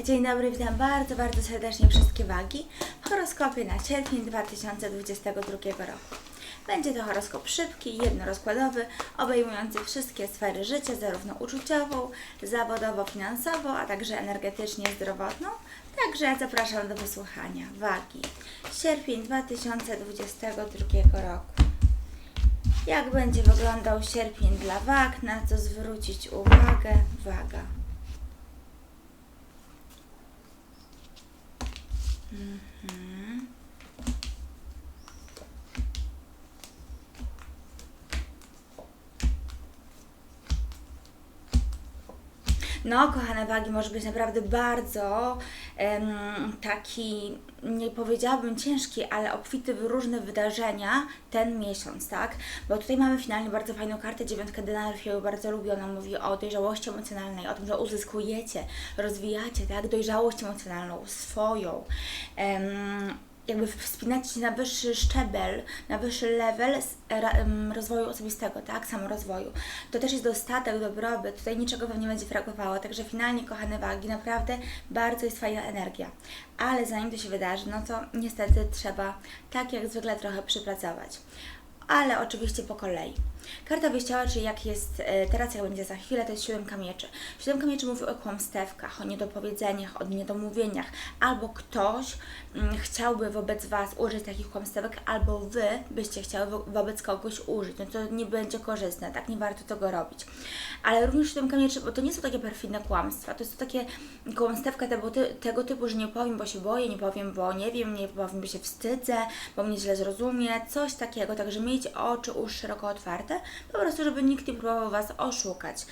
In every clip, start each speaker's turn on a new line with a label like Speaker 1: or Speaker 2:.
Speaker 1: Dzień dobry, witam bardzo, bardzo serdecznie wszystkie wagi w horoskopie na sierpień 2022 roku. Będzie to horoskop szybki, jednorozkładowy, obejmujący wszystkie sfery życia, zarówno uczuciową, zawodowo, finansowo, a także energetycznie, zdrowotną. Także zapraszam do wysłuchania. Wagi. Sierpień 2022 roku. Jak będzie wyglądał sierpień dla wag, na co zwrócić uwagę? Waga. Mhm. No, kochane wagi, może być naprawdę bardzo taki, nie powiedziałabym ciężki, ale obfity w różne wydarzenia ten miesiąc, tak? Bo tutaj mamy finalnie bardzo fajną kartę, dziewiątkę denarów, ja ją bardzo lubię, ona mówi o dojrzałości emocjonalnej, o tym, że uzyskujecie, rozwijacie, tak? Dojrzałość emocjonalną, swoją. Em, jakby wspinacie się na wyższy szczebel, na wyższy level rozwoju osobistego, tak, samorozwoju. To też jest dostatek, dobrobyt, tutaj niczego Wam nie będzie brakowało, także finalnie, kochane wagi, naprawdę bardzo jest fajna energia. Ale zanim to się wydarzy, no to niestety trzeba, tak jak zwykle, trochę przypracować. Ale oczywiście po kolei. Karta wyjściowa, czyli jak jest e, teraz, jak będzie za chwilę, to jest siódemka mieczy. Siódemka mieczy mówi o kłamstewkach, o niedopowiedzeniach, o niedomówieniach, albo ktoś mm, chciałby wobec Was użyć takich kłamstewek, albo Wy byście chciały wo- wobec kogoś użyć. No to nie będzie korzystne, tak? Nie warto tego robić. Ale również siódemka mieczy, bo to nie są takie perfidne kłamstwa, to to takie kłamstewka tego, tego typu, że nie powiem, bo się boję, nie powiem, bo nie wiem, nie powiem, bo się wstydzę, bo mnie źle zrozumie, coś takiego. Także miejcie oczy, uszy szeroko otwarte, po prostu, żeby nikt nie próbował Was oszukać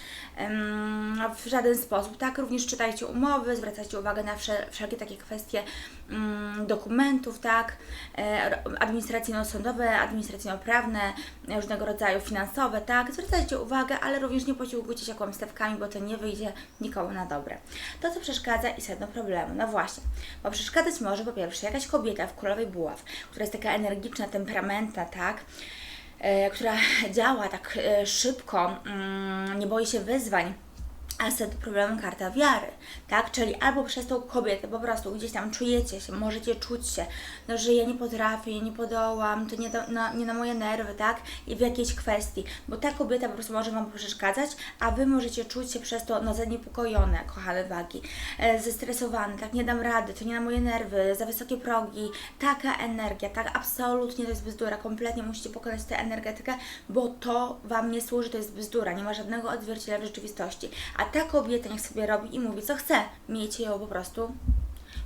Speaker 1: w żaden sposób. Tak, również czytajcie umowy, zwracajcie uwagę na wsze, wszelkie takie kwestie mm, dokumentów, tak, e, administracyjno-sądowe, administracyjno-prawne, e, różnego rodzaju finansowe, tak, zwracajcie uwagę, ale również nie posiłkujcie się kłamstewkami, bo to nie wyjdzie nikomu na dobre. To, co przeszkadza i sedno problemu, no właśnie, bo przeszkadzać może po pierwsze jakaś kobieta w królowej buław, która jest taka energiczna, temperamentna, tak, która działa tak e, szybko, mm, nie boi się wyzwań, a z problemem karta wiary, tak? Czyli albo przez tą kobietę po prostu gdzieś tam czujecie się, możecie czuć się, no, że ja nie potrafię, nie podołam, to nie, do, na, nie na moje nerwy, tak? I w jakiejś kwestii, bo ta kobieta po prostu może Wam przeszkadzać, a Wy możecie czuć się przez to no, zaniepokojone, kochane wagi, e, zestresowane, tak? Nie dam rady, to nie na moje nerwy, za wysokie progi, taka energia, tak? Absolutnie to jest bzdura, kompletnie musicie pokonać tę energetykę, bo to Wam nie służy, to jest bzdura, nie ma żadnego odzwierciedlenia w rzeczywistości. A ta kobieta niech sobie robi i mówi co chce, miejcie ją po prostu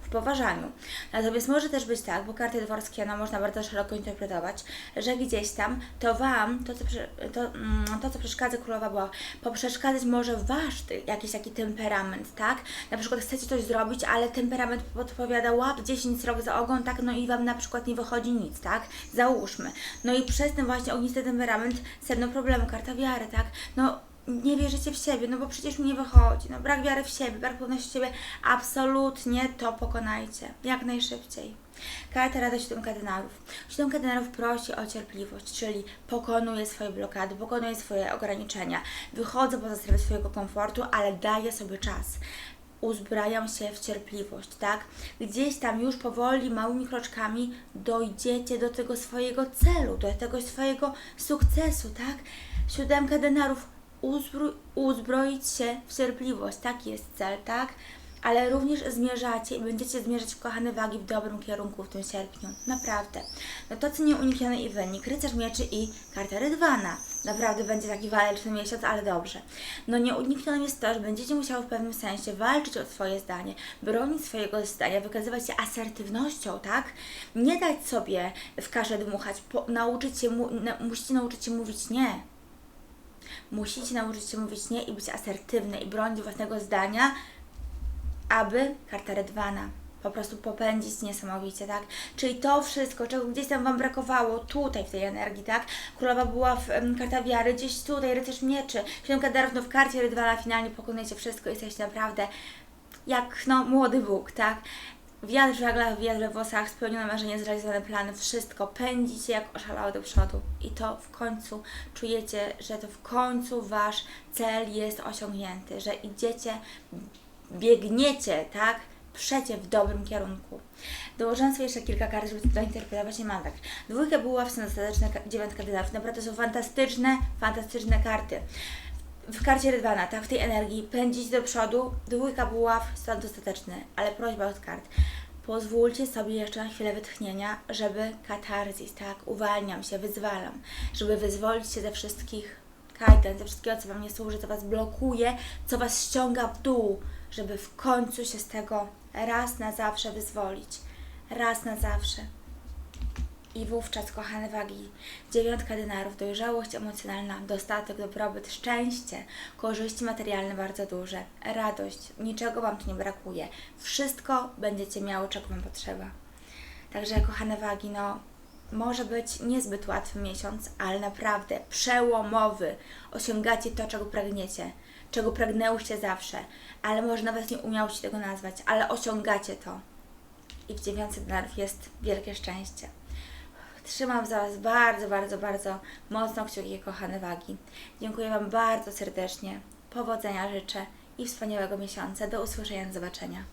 Speaker 1: w poważaniu. Natomiast może też być tak, bo karty dworskie no, można bardzo szeroko interpretować, że gdzieś tam to Wam, to co, to, mm, to, co przeszkadza królowa była, poprzeszkadzać może Wasz jakiś taki temperament, tak? Na przykład chcecie coś zrobić, ale temperament podpowiada łap 10 srok za ogon, tak? No i Wam na przykład nie wychodzi nic, tak? Załóżmy. No i przez ten właśnie ognisty temperament sedno problemu, karta wiary, tak? No nie wierzycie w siebie, no bo przecież mi nie wychodzi, no brak wiary w siebie, brak pewności siebie, absolutnie to pokonajcie, jak najszybciej. Karta Rada Siódemka Denarów. Siódemka Denarów prosi o cierpliwość, czyli pokonuje swoje blokady, pokonuje swoje ograniczenia, wychodzę poza strefę swojego komfortu, ale daję sobie czas uzbrajam się w cierpliwość, tak? Gdzieś tam już powoli, małymi kroczkami dojdziecie do tego swojego celu, do tego swojego sukcesu, tak? Siódemka denarów, uzbroić się w cierpliwość, taki jest cel, tak? Ale również zmierzacie i będziecie zmierzać kochane wagi w dobrym kierunku w tym sierpniu. Naprawdę. No to, co nieuniknione i wynik, rycerz mieczy i karta rydwana. Naprawdę będzie taki waleczny miesiąc, ale dobrze. No nieuniknionym jest to, że będziecie musiały w pewnym sensie walczyć o swoje zdanie, bronić swojego zdania, wykazywać się asertywnością, tak? Nie dać sobie w kaszę dmuchać, nauczyć się, mu, na, musicie nauczyć się mówić nie. Musicie nauczyć się mówić nie i być asertywny i bronić własnego zdania, aby karta Redwana po prostu popędzić niesamowicie, tak? Czyli to wszystko, czego gdzieś tam Wam brakowało tutaj w tej energii, tak? Królowa była w em, karta wiary, gdzieś tutaj rycerz mieczy, siódemka darów, no w karcie Rydwana finalnie pokonujecie wszystko, jesteście naprawdę jak, no, młody Bóg, tak? Wiatr w żaglach, wiatr we włosach, spełnione marzenie, zrealizowane plany, wszystko. Pędzicie jak oszalałe do przodu. I to w końcu czujecie, że to w końcu Wasz cel jest osiągnięty, że idziecie biegniecie, tak? Przecie w dobrym kierunku. Dołożyłam sobie jeszcze kilka kart, żeby to dointerpretować i mam tak. Dwójka buław są dostateczne, ka- dziewiątka dynarów. Naprawdę są fantastyczne, fantastyczne karty. W karcie Rydwana, tak, w tej energii, pędzić do przodu, dwójka buław, stan dostateczny, ale prośba od kart. Pozwólcie sobie jeszcze na chwilę wytchnienia, żeby katarzis, tak, uwalniam się, wyzwalam, żeby wyzwolić się ze wszystkich kajdan, ze wszystkiego, co Wam nie służy, co Was blokuje, co Was ściąga w dół, żeby w końcu się z tego raz na zawsze wyzwolić. Raz na zawsze. I wówczas, kochane wagi, dziewiątka dynarów, dojrzałość emocjonalna, dostatek, dobrobyt, szczęście, korzyści materialne bardzo duże, radość, niczego Wam tu nie brakuje. Wszystko będziecie miały, czego Wam potrzeba. Także, kochane wagi, no, może być niezbyt łatwy miesiąc, ale naprawdę przełomowy. Osiągacie to, czego pragniecie, czego pragnęłyście zawsze, ale może nawet nie umiałyście tego nazwać, ale osiągacie to. I w dziewiątce dynarów jest wielkie szczęście. Trzymam za Was bardzo, bardzo, bardzo mocno kciuki, kochane wagi. Dziękuję Wam bardzo serdecznie. Powodzenia życzę i wspaniałego miesiąca. Do usłyszenia, do zobaczenia.